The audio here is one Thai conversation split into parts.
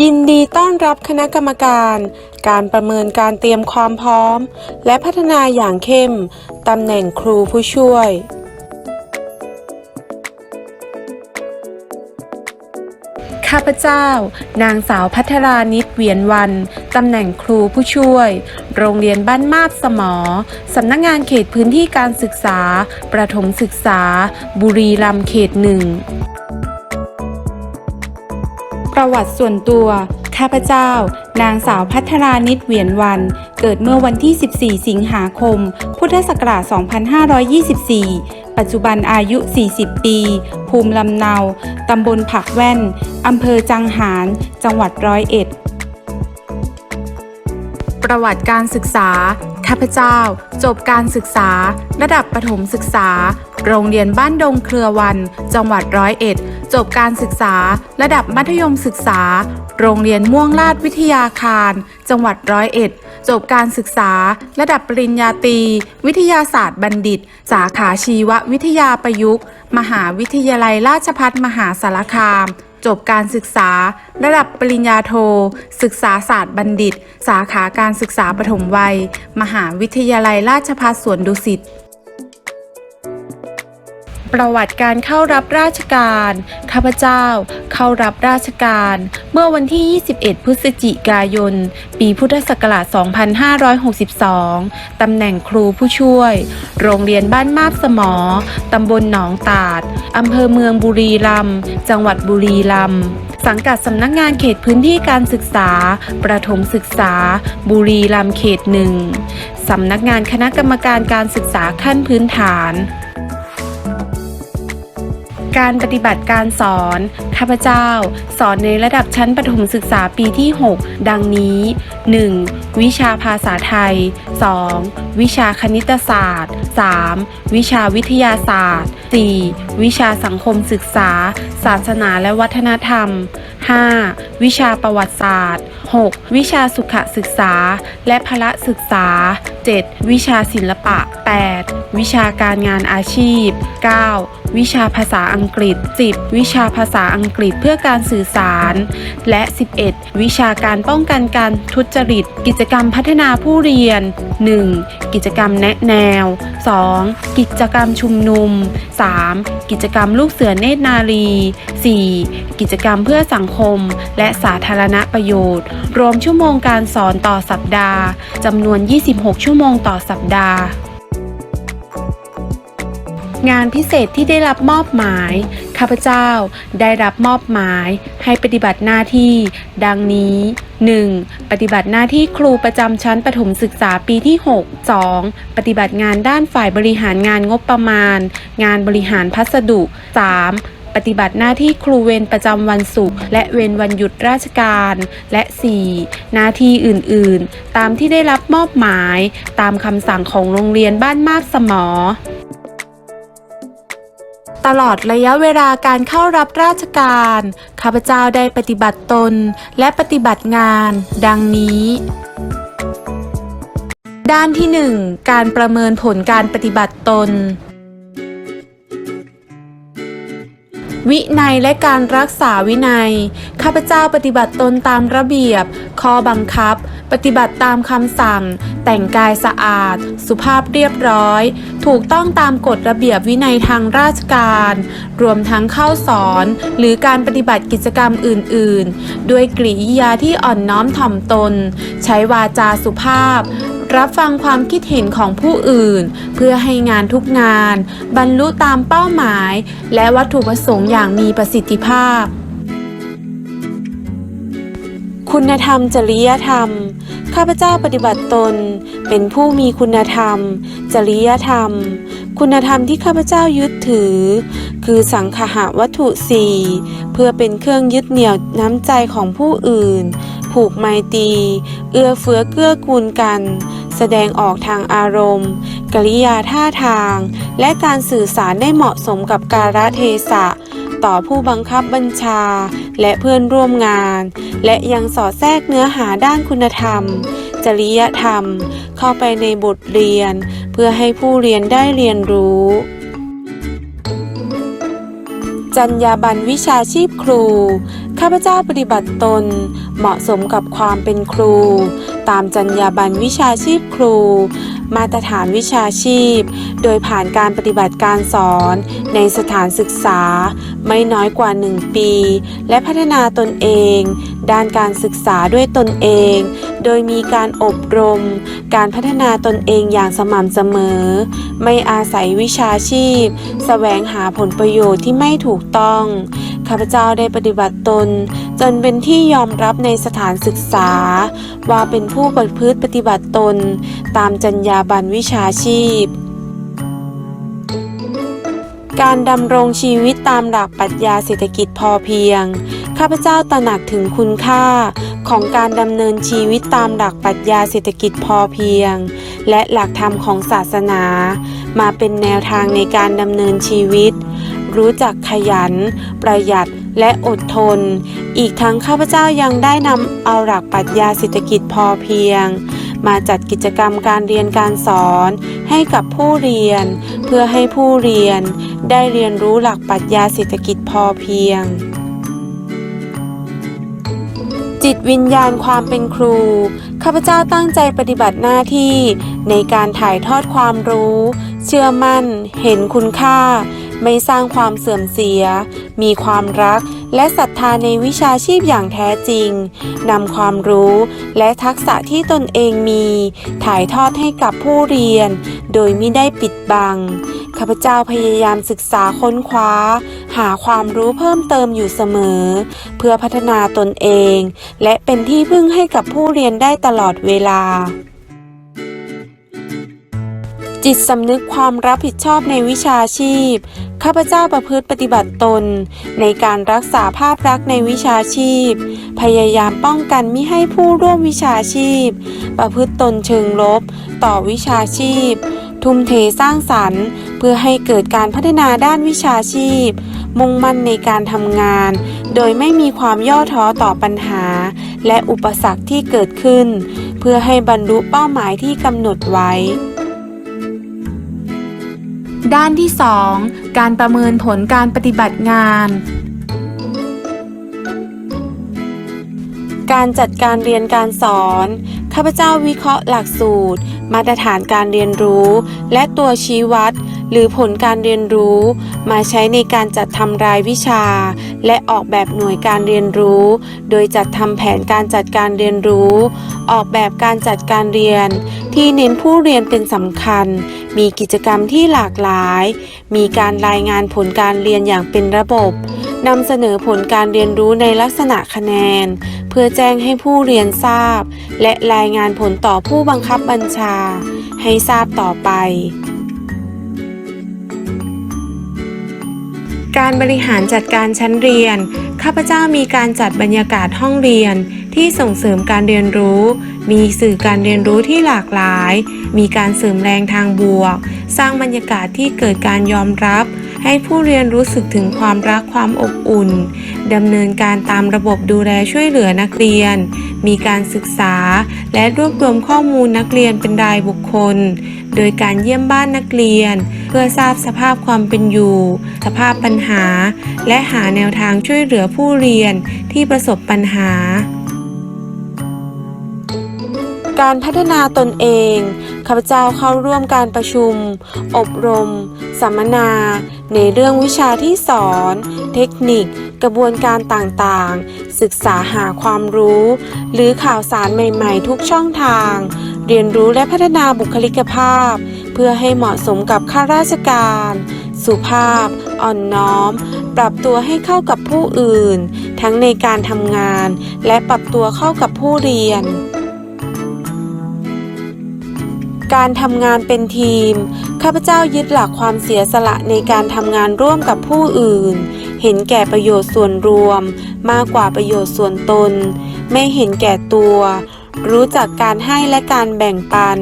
ยินดีต้อนรับคณะกรรมการ การประเมินการเตรียมความพร้อม และพัฒนาอย่างเข้ม ตำแหน่งครูผู้ช่วย ข้าพเจ้า นางสาวพัทรานิตเวียนวัน ตำแหน่งครูผู้ช่วย โรงเรียนบ้านมาบสมอ สำนักงงานเขตพื้นที่การศึกษา ประถมศึกษา บุรีรัมย์เขตหนึ่ง ประวัติส่วนตัว ข้าพเจ้า นางสาวพัทรานิตเวียนวัน เกิดเมื่อวันที่ 14 สิงหาคม พุทธศักราช 2524 ปัจจุบันอายุ 40 ปี ภูมิลำเนา ตำบลผักแว่น อำเภอจังหาร จังหวัดร้อยเอ็ด ประวัติการศึกษา ข้าพเจ้า จบการศึกษา ระดับประถมศึกษา โรงเรียนบ้านดงเครือวัน จังหวัดร้อยเอ็ด จบการศึกษา ระดับมัธยมศึกษา โรงเรียนม่วงลาดวิทยาคาร จังหวัดร้อยเอ็ด จบการศึกษา ระดับปริญญาตรี วิทยาศาสตร์บัณฑิต สาขาชีววิทยาประยุกต์ มหาวิทยาลัยราชภัฏมหาสารคาม จบการศึกษา ระดับปริญญาโท ศึกษาศาสตร์บัณฑิต สาขาการศึกษาปฐมวัย มหาวิทยาลัยราชภัฏสวนดุสิต ประวัติการเข้ารับราชการ ข้าพเจ้า เข้ารับราชการ เมื่อวันที่ 21 พฤศจิกายน ปีพุทธศักราช 2562 ตำแหน่งครูผู้ช่วย โรงเรียนบ้านมาบสมอ ตำบลหนองตาด อำเภอเมืองบุรีรัมย์ จังหวัดบุรีรัมย์สังกัดสำนักงานเขตพื้นที่การศึกษา ประถมศึกษา บุรีรัมย์เขตหนึ่ง สำนักงานคณะกรรมการการศึกษาขั้นพื้นฐาน การปฏิบัติการสอน ข้าพเจ้า สอนในระดับชั้นประถมศึกษาปีที่ 6 ดังนี้ 1. วิชาภาษาไทย 2. วิชาคณิตศาสตร์ 3. วิชาวิทยาศาสตร์ 4. วิชาสังคมศึกษา ศาสนาและวัฒนธรรม 5. วิชาประวัติศาสตร์ 6. วิชาสุขศึกษา และพละศึกษา 7. วิชาศิลปะ 8. วิชาการงานอาชีพ 9. วิชาภาษาอังกฤษ 10. วิชาภาษาอังกฤษเพื่อการสื่อสาร และ 11. วิชาการป้องกันการทุจริต กิจกรรมพัฒนาผู้เรียน 1. กิจกรรมแนะแนว 2. กิจกรรมชุมนุม 3. กิจกรรมลูกเสือเนตรนารี 4. กิจกรรมเพื่อสังคม และสาธารณประโยชน์ รวมชั่วโมงการสอนต่อสัปดาห์จำนวน 26 ชั่วโมงต่อสัปดาห์ งานพิเศษที่ได้รับมอบหมาย ข้าพเจ้าได้รับมอบหมายให้ปฏิบัติหน้าที่ ดังนี้ 1. ปฏิบัติหน้าที่ครูประจำชั้นประถมศึกษาปีที่ 6 2. ปฏิบัติงานด้านฝ่ายบริหารงานงบประมาณ งานบริหารพัสดุ 3. ปฏิบัติหน้าที่ครูเวรประจำวันศุกร์และเวรวันหยุดราชการ และ 4. หน้าที่อื่น ๆ ตามที่ได้รับมอบหมาย ตามคำสั่งของโรงเรียนบ้านมาบสมอ ตลอดระยะเวลาการเข้ารับราชการ ข้าพเจ้าได้ปฏิบัติตนและปฏิบัติงาน ดังนี้ ด้านที่ 1 การประเมินผลการปฏิบัติตน วินัยและการรักษาวินัย ข้าพเจ้าปฏิบัติตนตามระเบียบ ข้อบังคับ ปฏิบัติตามคำสั่ง แต่งกายสะอาด สุภาพเรียบร้อย ถูกต้องตามกฎระเบียบวินัยทางราชการ รวมทั้งเข้าสอน หรือการปฏิบัติกิจกรรมอื่น ๆ ด้วยกริยาที่อ่อนน้อมถ่อมตน ใช้วาจาสุภาพ รับฟังความคิดเห็นของผู้อื่น เพื่อให้งานทุกงาน บรรลุตามเป้าหมาย และวัตถุประสงค์อย่างมีประสิทธิภาพ คุณธรรมจริยธรรม ข้าพเจ้าปฏิบัติตน เป็นผู้มีคุณธรรม จริยธรรม คุณธรรมที่ข้าพเจ้ายึดถือ คือสังคหวัตถุสี่เพื่อเป็นเครื่องยึดเหนี่ยวน้ำใจของผู้อื่น ผูกไมตรีเอื้อเฟื้อเกื้อกูลกัน แสดงออกทางอารมณ์ กริยาท่าทาง และการสื่อสารได้เหมาะสมกับกาลเทศะ ต่อผู้บังคับบัญชา และเพื่อนร่วมงาน และยังสอดแทรกเนื้อหาด้านคุณธรรม จริยธรรม เข้าไปในบทเรียน เพื่อให้ผู้เรียนได้เรียนรู้จรรยาบรรณวิชาชีพครู ข้าพเจ้าปฏิบัติตน เหมาะสมกับความเป็นครู ตามจรรยาบรรณวิชาชีพครู มาตรฐานวิชาชีพ โดยผ่านการปฏิบัติการสอนในสถานศึกษา ไม่น้อยกว่า 1 ปี และพัฒนาตนเอง ด้านการศึกษาด้วยตนเอง โดยมีการอบรม การพัฒนาตนเองอย่างสม่ำเสมอ ไม่อาศัยวิชาชีพ แสวงหาผลประโยชน์ที่ไม่ถูกต้อง ข้าพเจ้าได้ปฏิบัติตน จนเป็นที่ยอมรับในสถานศึกษา ว่าเป็นผู้ประพฤติปฏิบัติตน ตามจรรยาบรรณวิชาชีพ การดำรงชีวิตตามหลักปรัชญาเศรษฐกิจพอเพียง ข้าพเจ้าตระหนักถึงคุณค่าของการดำเนินชีวิตตามหลักปรัชญาเศรษฐกิจพอเพียง และหลักธรรมของศาสนา มาเป็นแนวทางในการดำเนินชีวิต รู้จักขยัน ประหยัดและอดทน อีกทั้งข้าพเจ้ายังได้นำเอาหลักปรัชญาเศรษฐกิจพอเพียง มาจัดกิจกรรมการเรียนการสอน ให้กับผู้เรียน เพื่อให้ผู้เรียน ได้เรียนรู้หลักปรัชญาเศรษฐกิจพอเพียง จิตวิญญาณความเป็นครูข้าพเจ้าตั้งใจปฏิบัติหน้าที่ในการถ่ายทอดความรู้ เชื่อมั่น เห็นคุณค่า ไม่สร้างความเสื่อมเสีย มีความรักและศรัทธาในวิชาชีพอย่างแท้จริงนำความรู้และทักษะที่ตนเองมี ถ่ายทอดให้กับผู้เรียน โดยไม่ได้ปิดบังข้าพเจ้าพยายามศึกษาค้นคว้า หาความรู้เพิ่มเติมอยู่เสมอ เพื่อพัฒนาตนเอง และเป็นที่พึ่งให้กับผู้เรียนได้ตลอดเวลา จิตสำนึกความรับผิดชอบในวิชาชีพ ข้าพเจ้าประพฤติปฏิบัติตน ในการรักษาภาพลักษณ์ในวิชาชีพ พยายามป้องกันมิให้ผู้ร่วมวิชาชีพ ประพฤติตนเชิงลบ ต่อวิชาชีพ ทุ่มเทสร้างสรรค์ เพื่อให้เกิดการพัฒนาด้านวิชาชีพ มุ่งมั่นในการทำงาน โดยไม่มีความย่อท้อต่อปัญหา และอุปสรรคที่เกิดขึ้น เพื่อให้บรรลุเป้าหมายที่กำหนดไว้ ด้านที่ 2 การประเมินผลการปฏิบัติงาน การจัดการเรียนการสอน ข้าพเจ้าวิเคราะห์หลักสูตร มาตรฐานการเรียนรู้ และตัวชี้วัด หรือผลการเรียนรู้ มาใช้ในการจัดทำรายวิชา และออกแบบหน่วยการเรียนรู้ โดยจัดทำแผนการจัดการเรียนรู้ ออกแบบการจัดการเรียน ที่เน้นผู้เรียนเป็นสำคัญ มีกิจกรรมที่หลากหลาย มีการรายงานผลการเรียนอย่างเป็นระบบนำเสนอผลการเรียนรู้ในลักษณะคะแนน เพื่อแจ้งให้ผู้เรียนทราบ และรายงานผลต่อผู้บังคับบัญชา ให้ทราบต่อไป การบริหารจัดการชั้นเรียน ข้าพเจ้ามีการจัดบรรยากาศห้องเรียน ที่ส่งเสริมการเรียนรู้ มีสื่อการเรียนรู้ที่หลากหลาย มีการเสริมแรงทางบวก สร้างบรรยากาศที่เกิดการยอมรับ ให้ผู้เรียนรู้สึกถึงความรักความอบอุ่นดำเนินการตามระบบดูแลช่วยเหลือนักเรียน มีการศึกษา และรวบรวมข้อมูลนักเรียนเป็นรายบุคคล โดยการเยี่ยมบ้านนักเรียน เพื่อทราบสภาพความเป็นอยู่ สภาพปัญหา และหาแนวทางช่วยเหลือผู้เรียนที่ประสบปัญหา การพัฒนาตนเอง ข้าพเจ้าเข้าร่วมการประชุม อบรม สัมมนา ในเรื่องวิชาที่สอน เทคนิค กระบวนการต่างๆ ศึกษาหาความรู้ หรือข่าวสารใหม่ๆ ทุกช่องทาง เรียนรู้และพัฒนาบุคลิกภาพ เพื่อให้เหมาะสมกับข้าราชการ สุภาพ อ่อนน้อม ปรับตัวให้เข้ากับผู้อื่น ทั้งในการทำงาน และปรับตัวเข้ากับผู้เรียน การทำงานเป็นทีม ข้าพเจ้ายึดหลักความเสียสละในการทำงานร่วมกับผู้อื่น เห็นแก่ประโยชน์ส่วนรวม มากกว่าประโยชน์ส่วนตน ไม่เห็นแก่ตัว รู้จักการให้และการแบ่งปัน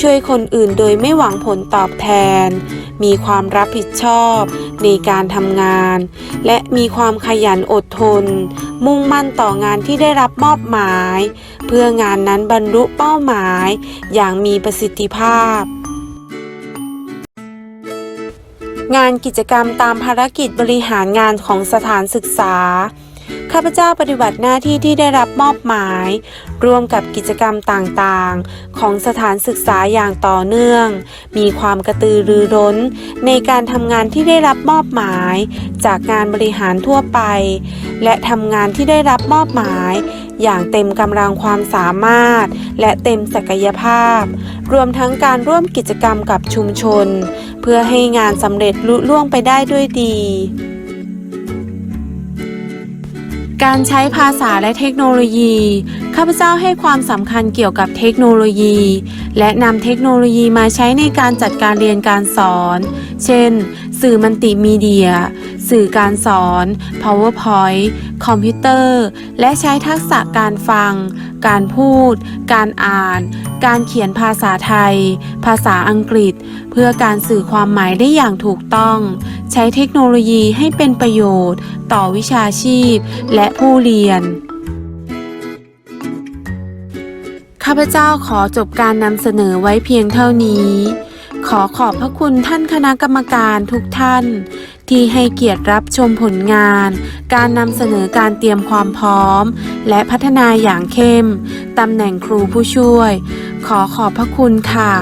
ช่วยคนอื่นโดยไม่หวังผลตอบแทน มีความรับผิดชอบในการทำงาน และมีความขยันอดทน มุ่งมั่นต่องานที่ได้รับมอบหมาย เพื่องานนั้นบรรลุเป้าหมายอย่างมีประสิทธิภาพงานกิจกรรมตามภารกิจบริหารงานของสถานศึกษา ข้าพเจ้าปฏิบัติหน้าที่ที่ได้รับมอบหมาย ร่วมกับกิจกรรมต่างๆ ของสถานศึกษาอย่างต่อเนื่อง มีความกระตือรือร้น ในการทำงานที่ได้รับมอบหมาย จากงานบริหารทั่วไป และทำงานที่ได้รับมอบหมาย อย่างเต็มกำลังความสามารถ และเต็มศักยภาพ รวมทั้งการร่วมกิจกรรมกับชุมชน เพื่อให้งานสำเร็จลุล่วงไปได้ด้วยดี การใช้ภาษาและเทคโนโลยี ข้าพเจ้าให้ความสำคัญเกี่ยวกับเทคโนโลยี และนำเทคโนโลยีมาใช้ในการจัดการเรียนการสอน เช่น สื่อมัลติมีเดีย สื่อการสอน PowerPoint คอมพิวเตอร์ และใช้ทักษะการฟัง การพูด การอ่าน การเขียนภาษาไทย ภาษาอังกฤษเพื่อการสื่อความหมายได้อย่างถูกต้อง ใช้เทคโนโลยีให้เป็นประโยชน์ ต่อวิชาชีพ และผู้เรียน ข้าพเจ้าขอจบการนำเสนอไว้เพียงเท่านี้ ขอขอบพระคุณท่านคณะกรรมการทุกท่าน ที่ให้เกียรติรับชมผลงาน การนำเสนอการเตรียมความพร้อม และพัฒนาอย่างเข้มตำแหน่งครูผู้ช่วย ขอขอบพระคุณค่ะ